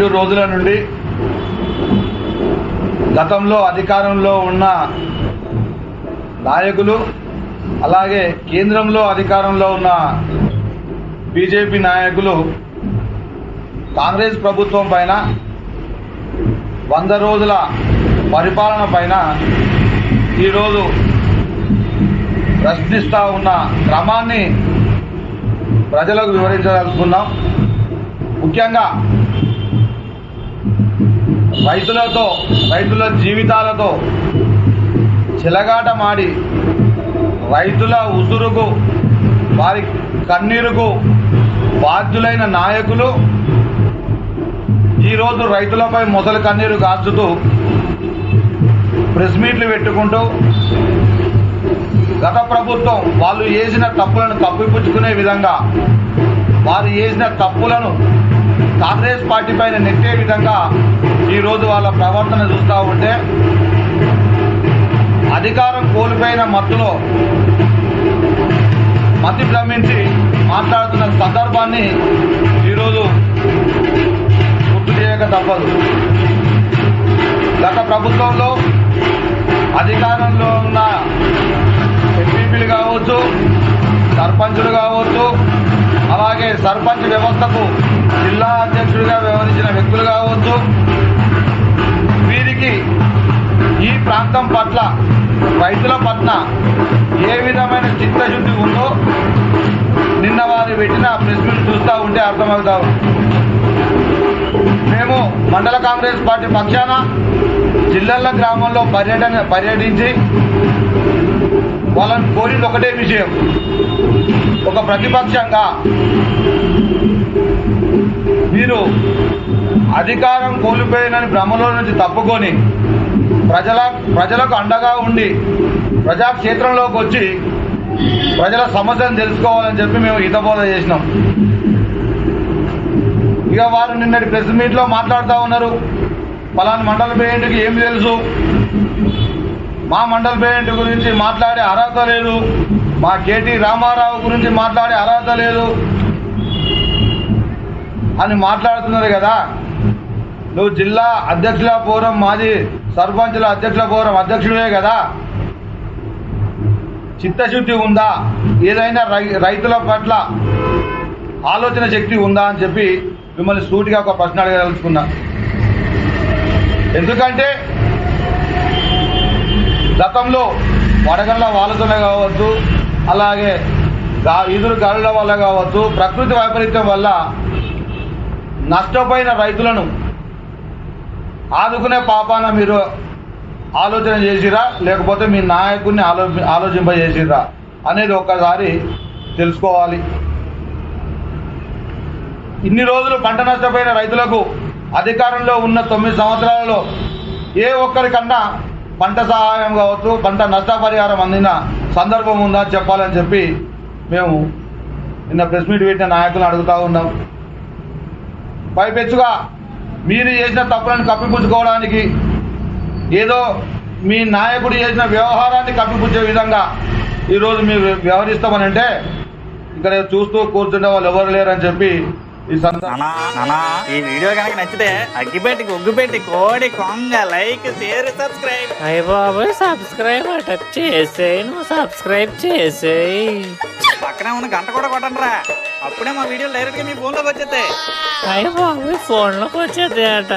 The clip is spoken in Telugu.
రెండు రోజుల నుండి గతంలో అధికారంలో ఉన్న నాయకులు అలాగే కేంద్రంలో అధికారంలో ఉన్న బీజేపీ నాయకులు కాంగ్రెస్ ప్రభుత్వం పైన వంద రోజుల పరిపాలన పైన ఈరోజు ప్రశ్నిస్తూ ఉన్న క్రమాన్ని ప్రజలకు వివరించదలుచుకున్నాం. ముఖ్యంగా రైతులతో రైతుల జీవితాలతో చెలగాటమాడి రైతుల ఉసురుకు వారి కన్నీరుకు బాధ్యులైన నాయకులు ఈరోజు రైతులపై మొదలు కన్నీరు గార్చుతూ ప్రెస్ మీట్లు పెట్టుకుంటూ గత ప్రభుత్వం వాళ్ళు చేసిన తప్పులను తప్పిపుచ్చుకునే విధంగా వారు చేసిన తప్పులను కాంగ్రెస్ పార్టీ పైన నెట్టే విధంగా ఈరోజు వాళ్ళ ప్రవర్తన చూస్తూ ఉంటే అధికారం కోల్పోయిన మత్తులో మతి భ్రమించి మాట్లాడుతున్న సందర్భాన్ని ఈరోజు గుర్తు చేయక తప్పదు. గత ప్రభుత్వంలో అధికారంలో ఉన్న ఎంపీపీలు కావచ్చు సర్పంచులు కావచ్చు అలాగే సర్పంచ్ వ్యవస్థకు జిల్లా అధ్యక్షుడిగా వ్యవహరించిన వ్యక్తులు కావచ్చు వీరికి ఈ ప్రాంతం పట్ల రైతుల పట్ల ఏ విధమైన చిత్తశుద్ధి ఉందో నిన్న వారు పెట్టిన ప్రెస్ మీట్ చూస్తూ ఉంటే అర్థమవుతా మేము మండల కాంగ్రెస్ పార్టీ పక్షాన జిల్లాల గ్రామంలో పర్యటన పర్యటించి వాళ్ళని కోరింది ఒకటే విషయం. ఒక ప్రతిపక్షంగా అధికారం కోల్పోయినని భ్రమలో నుంచి తప్పుకొని ప్రజల ప్రజలకు అండగా ఉండి ప్రజాక్షేత్రంలోకి వచ్చి ప్రజల సమస్యను తెలుసుకోవాలని చెప్పి మేము హితబోధ చేసినాం. ఇక వారు నిన్నటి ప్రెస్ మీట్లో మాట్లాడుతూ ఉన్నారు. పలాని మండల పేరెంట్కి ఏం తెలుసు? మా మండల పేరెంట్ గురించి మాట్లాడే అర్హత లేదు. మా కేటీ రామారావు గురించి మాట్లాడే అర్హత లేదు. అని మాట్లాడుతున్నారు కదా. నువ్వు జిల్లా అధ్యక్షుల పూర్వం మాజీ సర్పంచుల అధ్యక్షుల పూర్వం అధ్యక్షుడే కదా? చిత్తశుద్ధి ఉందా? ఏదైనా రై రైతుల పట్ల ఆలోచన శక్తి ఉందా అని చెప్పి మిమ్మల్ని సూటిగా ఒక ప్రశ్న అడగదలుచుకున్నా. ఎందుకంటే గతంలో వడగళ్ళ వాలతోనే కావచ్చు అలాగే గా ఈదురు గాలుల వల్ల కావచ్చు ప్రకృతి వైపరీత్యం వల్ల నష్టపోయిన రైతులను ఆదుకునే పాపాన మీరు ఆలోచన చేసిరా? లేకపోతే మీ నాయకుడిని ఆలో ఆలోచింపజేసిరా? అనేది ఒక్కసారి తెలుసుకోవాలి. ఇన్ని రోజులు పంట నష్టపోయిన రైతులకు అధికారంలో ఉన్న తొమ్మిది సంవత్సరాలలో ఏ ఒక్కరికన్నా పంట సహాయం కావచ్చు పంట నష్టపరిహారం అందిన సందర్భం ఉందా చెప్పాలని చెప్పి మేము నిన్న ప్రెస్ మీట్ పెట్టిన నాయకులను అడుగుతూ ఉన్నాం. పైపెచ్చుగా మీరు చేసిన తప్పులను కప్పిపుచ్చుకోవడానికి ఏదో మీ నాయకుడు చేసిన వ్యవహారాన్ని కప్పిపుచ్చే విధంగా ఈరోజు మీరు వ్యవహరిస్తామని అంటే ఇక్కడ చూస్తూ కూర్చుంటే వాళ్ళు ఎవరు లేరని చెప్పి ఈ వీడియో కనుక నచ్చితే అగ్గిపెట్టి ఒగ్గుపెట్టి కోడి కొంగ లైక్ షేర్ సబ్స్క్రైబ్. అయ్య బాబోయ్ సబ్స్క్రైబ్ అట చేసేయి నువ్వు సబ్స్క్రైబ్ చేసేయి. పక్కనే ఉన్న గంట కూడా కొట్టండి రా అప్పుడే మా వీడియోలు డైరెక్ట్గా మీ ఫోన్లోకి వచ్చేస్తాయి. అయ్య బాబోయ్ ఫోన్లోకి వచ్చేది అట.